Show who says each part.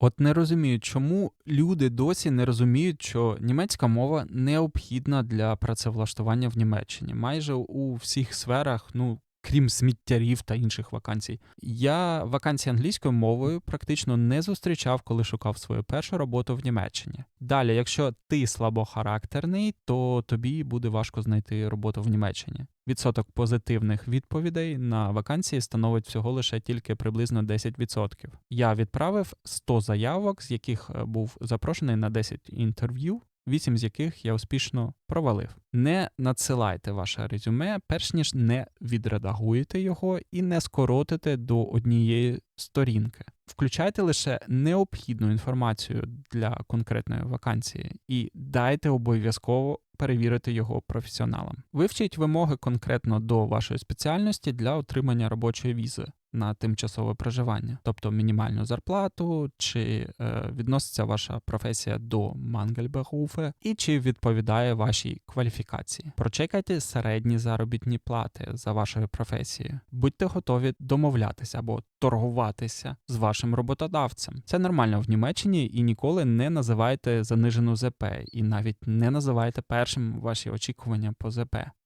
Speaker 1: От не розумію, чому люди досі не розуміють, що німецька мова необхідна для працевлаштування в Німеччині. Майже у всіх сферах, ну крім сміттярів та інших вакансій. Я вакансії англійською мовою практично не зустрічав, коли шукав свою першу роботу в Німеччині. Далі, якщо ти слабохарактерний, то тобі буде важко знайти роботу в Німеччині. Відсоток позитивних відповідей на вакансії становить всього лише тільки приблизно 10%. Я відправив 100 заявок, з яких е, був запрошений на 10 інтерв'ю. Вісім з яких я успішно провалив. Не надсилайте ваше резюме, перш ніж не відредагуєте його і не скоротите до однієї сторінки. Включайте лише необхідну інформацію для конкретної вакансії і дайте обов'язково перевірити його професіоналам. Вивчіть вимоги конкретно до вашої спеціальності для отримання робочої візи на тимчасове проживання, тобто мінімальну зарплату, чи е, відноситься ваша професія до Мангельберуфе і чи відповідає вашій кваліфікації. Прочекайте середні заробітні плати за вашою професією. Будьте готові домовлятися або торгуватися з вашим роботодавцем. Це нормально в Німеччині і ніколи не називайте занижену ЗП, і навіть не називайте першим ваші очікування по ЗП.